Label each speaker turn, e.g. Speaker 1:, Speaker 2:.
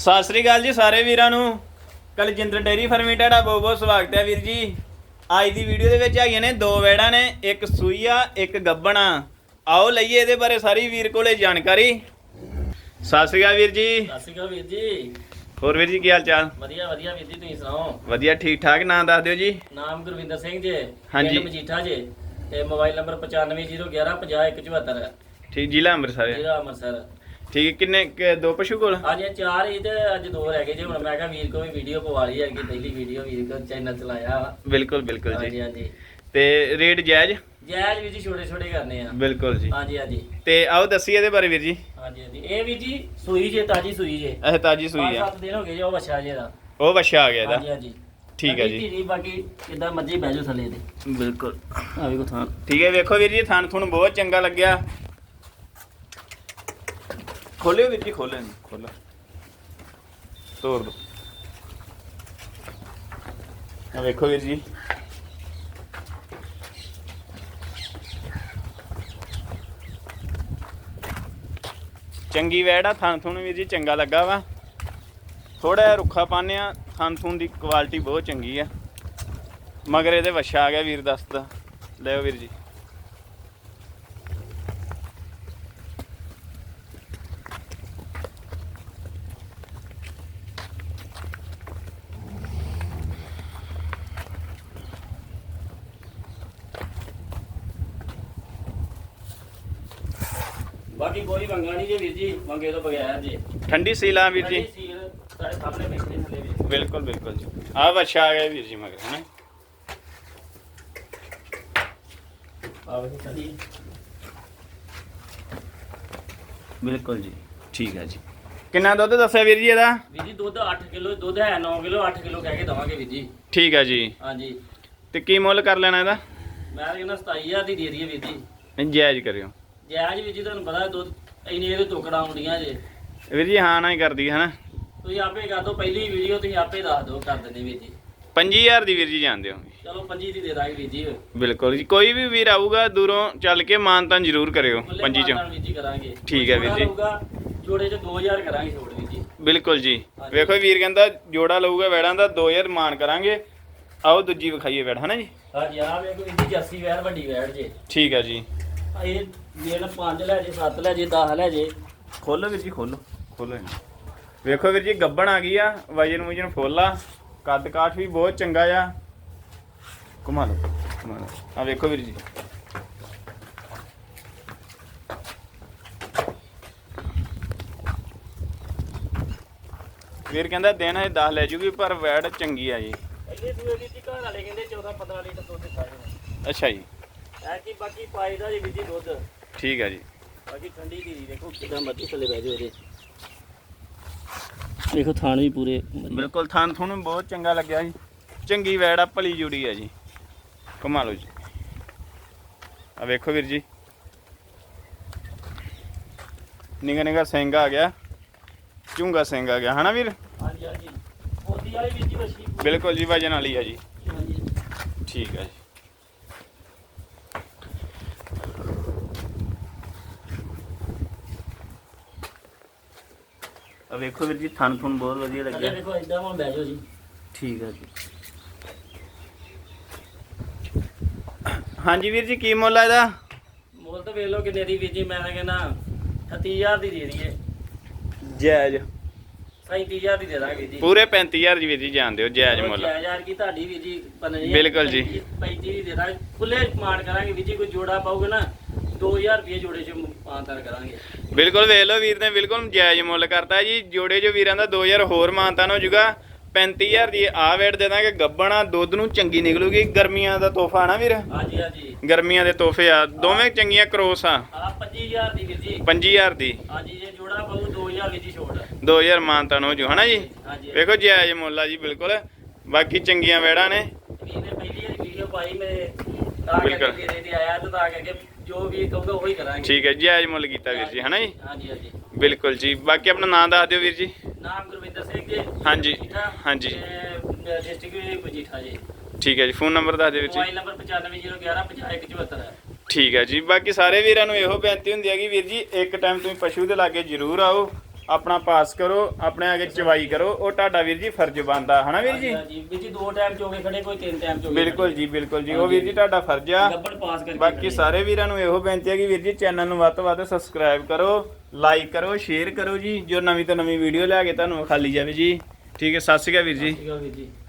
Speaker 1: ਸਤਿ ਸ੍ਰੀ ਅਕਾਲ ਜੀ ਸਾਰੇ ਵੀਰਾਂ ਨੂੰ। ਕਲਜਿੰਦਰ ਡੇਰੀ ਫਾਰਮੀ ਤੁਹਾਡਾ ਬਹੁਤ ਬਹੁਤ ਸਵਾਗਤ ਹੈ ਵੀਰ ਜੀ। ਅੱਜ ਦੀ ਵੀਡੀਓ ਦੇ ਵਿੱਚ ਹੈਗੀਆਂ ਨੇ ਦੋ ਵੈੜਾਂ ਨੇ ਇੱਕ ਸੂਈ ਆ ਇੱਕ ਗੱਬਣਾ। ਆਓ ਲਈਏ ਇਹਦੇ ਬਾਰੇ ਸਾਰੀ ਵੀਰ ਕੋਲੇ ਜਾਣਕਾਰੀ। ਸਤਿ ਸ੍ਰੀ ਅਕਾਲ ਵੀਰ ਜੀ।
Speaker 2: ਸਤਿ ਸ਼੍ਰੀ ਅਕਾਲ ਵੀਰ ਜੀ।
Speaker 1: ਹੋਰ ਵੀਰ ਜੀ ਕੀ ਹਾਲ ਚਾਲ?
Speaker 2: ਵਧੀਆ ਵਧੀਆ ਵੀਰ ਜੀ ਤੁਸੀਂ ਸੁਣਾਓ?
Speaker 1: ਵਧੀਆ ਠੀਕ ਠਾਕ ਨਾਂ ਦੱਸ ਦਿਓ ਜੀ।
Speaker 2: ਨਾਮ ਗੁਰਵਿੰਦਰ ਸਿੰਘ ਜੀ
Speaker 1: ਹਾਂਜੀ।
Speaker 2: ਮਜੀਠਾ ਜੀ ਤੇ ਮੋਬਾਈਲ ਨੰਬਰ 9501150174
Speaker 1: ਠੀਕ ਜ਼ਿਲ੍ਹਾ ਅੰਮ੍ਰਿਤਸਰ
Speaker 2: ਜ਼ਿਲ੍ਹਾ ਅੰਮ੍ਰਿਤਸਰ।
Speaker 1: ਠੀਕ ਕਿੰਨੇ ਕੁ- ਦੋ ਪਸ਼ੂ ਕੋਲ?
Speaker 2: ਅੱਜ ਇਹ ਚਾਰ ਹੀ ਤੇ ਅੱਜ ਦੋ ਰਹਿ ਗਏ ਜੀ ਹੁਣ ਮੈਂ ਕਿਹਾ ਵੀਰ ਕੋ ਵੀ ਵੀਡੀਓ ਪਵਾ ਲਈ ਹੈ ਕਿ ਪਹਿਲੀ ਵੀਡੀਓ ਵੀਰ ਕੋ ਚੈਨਲ ਚਲਾਇਆ ਵਾ।
Speaker 1: ਬਿਲਕੁਲ ਬਿਲਕੁਲ
Speaker 2: ਹਾਂਜੀ
Speaker 1: ਜੀ।
Speaker 2: ਹਾਂਜੀ
Speaker 1: ਤੇ ਰੇਟ ਜਾਇਜ਼?
Speaker 2: ਜੈਜ ਵੀਰ ਜੀ ਛੋਟੇ ਛੋਟੇ ਕਰਨੇ ਆ।
Speaker 1: ਬਿਲਕੁਲ ਜੀ।
Speaker 2: ਹਾਂਜੀ ਹਾਂਜੀ।
Speaker 1: ਤੇ ਆਓ ਦੱਸੀਏ ਇਹਦੇ ਬਾਰੇ ਵੀਰ ਜੀ।
Speaker 2: ਹਾਂਜੀ ਹਾਂਜੀ। ਇਹ ਵੀਰ ਜੀ ਸੂਈ ਜੇ ਤਾਜੀ ਸੂਈ ਜੇ।
Speaker 1: ਇਹ ਤਾਜੀ ਸੂਈ ਆ।
Speaker 2: ਸੱਤ ਦਿਨ ਹੋ ਗਏ ਜੀ ਉਹ ਬੱਚਾ ਜੇ ਦਾ।
Speaker 1: ਉਹ ਵਛਾ ਆ ਗਿਆ
Speaker 2: ਹਾਂਜੀ
Speaker 1: ਇਹਦਾ।
Speaker 2: ਹਾਂਜੀ
Speaker 1: ਠੀਕ ਹੈ ਜੀ।
Speaker 2: ਧੀਰੀ ਬਾਕੀ ਕਿੱਦਾਂ ਮਰਜ਼ੀ ਬਹਿ ਜਾਓ ਥੱਲੇ ਤੇ।
Speaker 1: ਬਿਲਕੁਲ।
Speaker 2: ਆ ਵੇਖੋ ਥਾਂ।
Speaker 1: ਠੀਕ ਹੈ ਵੇਖੋ ਵੀਰ ਜੀ ਥਣ ਤੁਹਾਨੂੰ ਬਹੁਤ ਚੰਗਾ ਲੱਗਿਆ। ਖੋਲਿਓ ਵੀਰ ਜੀ, ਖੋਲੇ ਖੋਲੋ। ਤੋੜ ਦੋ। ਆ ਵੇਖੋ ਵੀਰ ਜੀ। ਚੰਗੀ ਵੈੜ ਆ, ਥਣ ਥੁਣ ਵੀਰ ਜੀ, ਚੰਗਾ ਲੱਗਾ ਵਾ। ਥੋੜਾ ਜਿਹਾ ਰੁੱਖਾ ਪਾਨਿਆ ਥਣ ਥੁਣ ਦੀ ਕੁਆਲਿਟੀ ਬਹੁਤ ਚੰਗੀ ਆ। ਮਗਰ ਇਹਦੇ ਵਛਾ ਆ ਗਿਆ ਵੀਰ ਦੱਸਦਾ ਲਿਓ ਵੀਰ ਜੀ।
Speaker 2: ਬਾਕੀ ਕੋਈ ਮੰਗਾ ਨਹੀਂ ਜੇ ਵੀਰ ਜੀ ਮੰਗੇ ਤੋਂ ਬਗੈਰ ਜੀ।
Speaker 1: ਠੰਡੀ ਸੀਲਾ ਵੀਰ ਜੀ।
Speaker 2: ਸਾਡੀ ਸੀਲ ਸਾਡੇ ਸਾਹਮਣੇ ਬੈਠੇ ਥੱਲੇ ਵੀ।
Speaker 1: ਬਿਲਕੁਲ ਬਿਲਕੁਲ ਜੀ। ਆ ਵਛਾ ਆ ਗਿਆ ਵੀਰ ਜੀ ਮਗਰ
Speaker 2: ਸਾਡੀ
Speaker 1: ਬਿਲਕੁਲ ਜੀ ਠੀਕ ਹੈ ਜੀ। ਕਿੰਨਾ ਦੁੱਧ ਦੱਸਿਆ ਵੀਰ ਜੀ ਇਹਦਾ?
Speaker 2: ਵੀਰ ਜੀ ਦੁੱਧ 8 ਕਿਲੋ ਦੁੱਧ ਹੈ 9 ਕਿਲੋ 8 ਕਿਲੋ ਕਹਿ ਕੇ ਦਵਾਂਗੇ ਵੀਰ ਜੀ।
Speaker 1: ਠੀਕ ਹੈ ਜੀ।
Speaker 2: ਹਾਂਜੀ।
Speaker 1: ਤੇ ਕੀ ਮੁੱਲ ਕਰ ਲੈਣਾ ਇਹਦਾ?
Speaker 2: ਮੈਂ ਕਹਿੰਦਾ 27000 ਦੀ ਦੇ ਦਈਏ ਵੀਰ ਜੀ।
Speaker 1: ਜਾਇਜ਼ ਕਰਿਓ।
Speaker 2: ਜਾਇਜ਼ ਵੀਰ ਜੀ ਤੁਹਾਨੂੰ ਪਤਾ ਦੁੱਧ ਇੰਨੇ ਇਹਦੇ ਟੁਕੜਾ ਆਉਂਦੀਆਂ ਜੇ।
Speaker 1: ਵੀਰ ਜੀ ਹਾਂ ਨਾ ਹੀ ਕਰਦੀ ਹੈ ਹਨਾ?
Speaker 2: ਤੁਸੀਂ ਆਪੇ ਕਰ ਦਿਓ ਪਹਿਲੀ ਵੀਡੀਓ ਤੁਸੀਂ ਆਪੇ ਦੱਸ ਦਿਓ ਕਰ ਦਿੰਦੇ ਵੀਰ ਜੀ।
Speaker 1: 5000 ਦੀ ਵੀਰ ਜੀ ਜਾਣਦੇ ਹੋ।
Speaker 2: ਚਲੋ 25 ਦੀ ਦੇ ਦਾਂਗੇ ਵੀਰ ਜੀ।
Speaker 1: ਬਿਲਕੁਲ ਜੀ ਕੋਈ ਵੀ ਵੀਰ ਆਊਗਾ ਦੂਰੋਂ ਚੱਲ ਕੇ ਮਾਨਤਾਨ ਜ਼ਰੂਰ ਕਰਿਓ
Speaker 2: ਮੁੱਲੇ
Speaker 1: ਪੰਜੀ ਚ।
Speaker 2: ਮਾਨਤਾਨ ਵੀਰ ਜੀ ਕਰਾਂਗੇ।
Speaker 1: ਠੀਕ ਹੈ ਵੀਰ ਜੀ।
Speaker 2: ਜੋੜਾ ਚ 2000 ਕਰਾਂਗੇ ਛੋੜ ਵੀਰ ਜੀ।
Speaker 1: ਬਿਲਕੁਲ ਜੀ। ਵੇਖੋ ਵੀਰ ਕਹਿੰਦਾ ਜੋੜਾ ਲਊਗਾ ਵੈੜਾਂ ਦਾ 2000 ਮਾਨ ਕਰਾਂਗੇ। ਆਓ ਦੂਜੀ ਵਿਖਾਈਏ ਵੈੜ ਹਨਾ ਜੀ?
Speaker 2: ਹਾਂਜੀ ਆ ਵੇਖੋ ਜੀ ਜਰਸੀ ਵੈਰ ਵੱਡੀ ਵੈਰ ਜੇ।
Speaker 1: ਠੀਕ ਹੈ ਜੀ।
Speaker 2: ਇਹ 5 ਲੈ ਜੇ 7 ਲੈ ਜੇ 10 ਲੈ ਜੇ।
Speaker 1: ਖੋਲੋ ਵੀਰ ਜੀ ਖੋਲੋ। ਖੋਲੋ ਇਹਨੂੰ ਵੇਖੋ ਵੀਰ ਜੀ ਗੱਬਣ ਆ ਗਈ ਆ ਵਜਨ ਵਜਨ ਫੁੱਲ ਆ। ਕੱਦ ਕਾਠ ਵੀ ਬਹੁਤ ਚੰਗਾ ਆ। ਘੁਮਾ ਲਓ ਘੁਮਾ ਲਓ। ਆ ਵੇਖੋ ਵੀਰ ਜੀ। ਵੀਰ ਕਹਿੰਦਾ ਦਿਨ ਇਹ 10 ਲੈ ਜੂਗੀ ਪਰ ਵੈੜ ਚੰਗੀ ਆ ਜੀ।
Speaker 2: ਪਹਿਲੇ ਸੂਏ ਦੀ ਜੀ ਘਰ ਵਾਲੇ ਕਹਿੰਦੇ 14 15 ਲੀਟਰ ਦੁੱਧ ਦਿੱਤਾ ਜੀ
Speaker 1: ਅੱਛਾ ਜੀ।
Speaker 2: ਐ ਕੀ ਬਾਕੀ ਪਾਈ ਦਾ ਜੀ ਵੀਰ ਜੀ ਦੁੱਧ।
Speaker 1: ਠੀਕ ਹੈ ਜੀ।
Speaker 2: ਬਾਕੀ ਠੰਡੀ ਦੀ ਦੇਖੋ ਕਿਦਾਂ ਮੱਤੀ ਥੱਲੇ ਬਹਿ ਜਾਓ ਇਹਦੇ। ਦੇਖੋ ਥਾਣ ਵੀ ਪੂਰੇ
Speaker 1: ਬਿਲਕੁਲ ਥਾਨ ਤੁਹਾਨੂੰ ਬਹੁਤ ਚੰਗਾ ਲੱਗਿਆ ਜੀ। ਚੰਗੀ ਵੈੜ ਆ ਭਲੀ ਜੁੜੀ ਆ ਜੀ। ਲਓ ਜੀ। ਆ ਵੇਖੋ ਵੀਰ ਜੀ। ਨਿਗਾ ਨਿਗਾ ਸਿੰਘ ਆ ਗਿਆ। ਝੁੰਗਾ ਸਿੰਘ ਆ ਗਿਆ। ਹਨਾ ਵੀਰ?
Speaker 2: ਹਾਂਜੀ ਹਾਂਜੀ। ਵਾਲੀ ਜੀ
Speaker 1: ਬਿਲਕੁਲ ਜੀ ਵਜਨ ਵਾਲੀ ਆ ਜੀ। ਠੀਕ ਹੈ ਜੀ। ਆ ਵੇਖੋ ਵੀਰ ਜੀ ਥਣ ਥਣ ਬਹੁਤ ਵਧੀਆ ਲੱਗਿਆ।
Speaker 2: ਦੇਖੋ ਇਦਾਂ ਮੈਂ ਬਹਿ ਜਾਓ ਜੀ।
Speaker 1: ਠੀਕ ਹੈ ਜੀ। ਹਾਂਜੀ ਵੀਰ ਜੀ ਕੀ ਮੁੱਲ ਆ ਇਹਦਾ?
Speaker 2: ਮੁੱਲ ਤਾਂ ਵੇਖ ਲਓ ਕਿੰਨੇ ਦੀ ਵੀਰ ਜੀ ਮੈਂ ਤਾਂ ਕਹਿੰਦਾ 38000 ਦੀ ਦੇ ਦਈਏ।
Speaker 1: ਜਾਇਜ਼।
Speaker 2: 37000 ਦੀ ਦੇ ਦਾਂਗੇ ਜੀ।
Speaker 1: ਪੂਰੇ 35000 ਜੀ ਵੀਰ ਜੀ ਜਾਣਦੇ ਹੋ ਜਾਇਜ਼ ਮੁੱਲ।
Speaker 2: ਯਾਰ ਕੀ ਤੁਹਾਡੀ ਵੀਰ ਜੀ
Speaker 1: ਬਿਲਕੁਲ ਜੀ।
Speaker 2: 35 ਦੀ ਦੇ ਦਾਂਗੇ। ਖੁੱਲੇ ਮਾਨ ਕਰਾਂਗੇ ਵੀਰ ਜੀ ਕੋਈ ਜੋੜਾ ਪਾਉਗੇ ਨਾ 2000 ਰੁਪਏ ਜੋੜੇ ਚ ਮਾਨਤਾਨ ਕਰਾਂਗੇ।
Speaker 1: ਬਿਲਕੁਲ ਵੇਖ ਲਓ ਵੀਰ ਨੇ ਬਿਲਕੁਲ ਜਾਇਜ਼ ਮੁੱਲ ਕਰਤਾ ਜੀ। ਜੋੜੇ ਜੋ ਵੀਰਾਂ ਦਾ 2000 ਹੋਰ ਮਾਨਤਾਨ ਹੋ ਜਾਊਗਾ 35000 ਦੀ ਆ ਵੇਟ ਦੇ ਦਾਂਗੇ। ਗੱਬਣਾ ਦੁੱਧ ਨੂੰ ਚੰਗੀ ਨਿਕਲੂਗੀ। ਗਰਮੀਆਂ ਦਾ ਤੋਹਫਾ ਨਾ ਵੀਰ?
Speaker 2: ਹਾਂਜੀ ਹਾਂਜੀ।
Speaker 1: ਗਰਮੀਆਂ ਦੇ ਤੋਹਫੇ ਆ। ਦੋਵੇਂ ਚੰਗੀਆਂ ਕਰੋਸ ਆ।
Speaker 2: ਆ 25000 ਦੀ ਵੀਰ ਜੀ।
Speaker 1: 25000 ਦੀ।
Speaker 2: ਹਾਂਜੀ ਜੇ ਜੋੜਾ ਪਾਉ 2000 ਵੀਰ ਜੀ ਛੋੜ
Speaker 1: 2000 ਮਾਨਤਾਨ ਹੋ ਜੂ ਹਨਾ ਜੀ? ਵੇਖੋ ਜਾਇਜ਼ ਮੁੱਲ ਆ ਜੀ ਬਿਲਕੁਲ। ਬਾਕੀ ਚੰਗੀਆਂ ਵੇੜਾਂ ਨੇ।
Speaker 2: ਵੀਰ ਨੇ ਪਹਿਲੀ ਵਾਰੀ ਵੀਡੀਓ ਪਾਈ ਮੇਰੇ ਤਾਂ। ਕਰਕੇ ਤੇ ਆਇਆ ਤਾਂ ਕਰਕੇ ਜੋ ਵੀ ਕਹੂਗਾ ਉਹੀ ਕਰਾਂਗੇ।
Speaker 1: ਠੀਕ ਹੈ ਜਾਇਜ਼ ਮੁੱਲ ਕੀਤਾ ਵੀਰ ਜੀ ਹਨਾ ਜੀ?
Speaker 2: ਹਾਂਜੀ ਹਾਂਜੀ।
Speaker 1: ਬਿਲਕੁਲ ਜੀ। ਬਾਕੀ ਆਪਣਾ ਨਾਮ ਦੱਸ ਦਿਓ ਵੀਰ ਜੀ।
Speaker 2: ਨਾਮ ਗੁਰਵਿੰਦਰ ਸਿੰਘ ਜੀ।
Speaker 1: ਹਾਂਜੀ, ਹਾਂਜੀ।
Speaker 2: ਤੇ ਡਿਸਟ੍ਰਿਕਟ ਵੀ ਮਜੀਠਾ ਜੀ।
Speaker 1: ਠੀਕ ਹੈ ਜੀ ਫੋਨ ਨੰਬਰ ਦੱਸ ਦਿਓ ਵੀਰ ਜੀ।
Speaker 2: ਮੋਬਾਈਲ ਨੰਬਰ 9501155174 ਹੈ।
Speaker 1: ਠੀਕ ਹੈ ਜੀ। ਬਾਕੀ ਸਾਰੇ ਵੀਰਾਂ ਨੂੰ ਇਹੋ ਬੇਨਤੀ ਹੁੰਦੀ ਹੈ ਕਿ ਵੀਰ ਜੀ ਇੱਕ ਟਾਈਮ ਤੁਸੀਂ ਪਸ਼ੂ ਦੇ ਲਾਗੇ ਜ਼ਰੂਰ ਆਓ। ਆਪਣਾ ਪਾਸ ਕਰੋ ਆਪਣੇ ਆਗੇ ਚਵਾਈ ਕਰੋ ਉਹ ਤੁਹਾਡਾ ਵੀਰ ਜੀ ਫਰਜ਼ ਬਣਦਾ ਹਨਾ ਵੀਰ ਜੀ?
Speaker 2: ਹਾਂਜੀ ਵੀਰ ਜੀ ਦੋ ਟਾਈਮ ਚੋਗੇ ਖੜੇ ਕੋਈ ਤਿੰਨ ਟਾਈਮ ਚੋਗੇ
Speaker 1: ਬਿਲਕੁਲ ਜੀ ਬਿਲਕੁਲ ਜੀ। ਉਹ ਵੀਰ ਜੀ ਤੁਹਾਡਾ ਫਰਜ਼ ਆ।
Speaker 2: ਗੱਬੜ ਪਾਸ ਕਰਕੇ
Speaker 1: ਬਾਕੀ। ਸਾਰੇ ਵੀਰਾਂ ਨੂੰ ਇਹੋ ਬੇਨਤੀ ਹੈ ਕਿ ਵੀਰ ਜੀ ਚੈਨਲ ਨੂੰ ਵੱਧ ਤੋਂ ਵੱਧ ਸਬਸਕ੍ਰਾਈਬ ਕਰੋ ਲਾਈਕ ਕਰੋ ਸ਼ੇਅਰ ਕਰੋ ਜੀ। ਜੋ ਨਵੀਂ ਤੋਂ ਨਵੀਂ ਵੀਡੀਓ ਲਿਆ ਕੇ ਤੁਹਾਨੂੰ ਖਾਲੀ ਜਾਵੇ ਜੀ। ਠੀਕ ਹੈ ਸਤਿ ਸ਼੍ਰੀ ਅਕਾਲ ਵੀਰ ਜੀ।
Speaker 2: ਸਤਿ ਸ਼੍ਰੀ ਅਕਾਲ ਵੀਰ ਜੀ।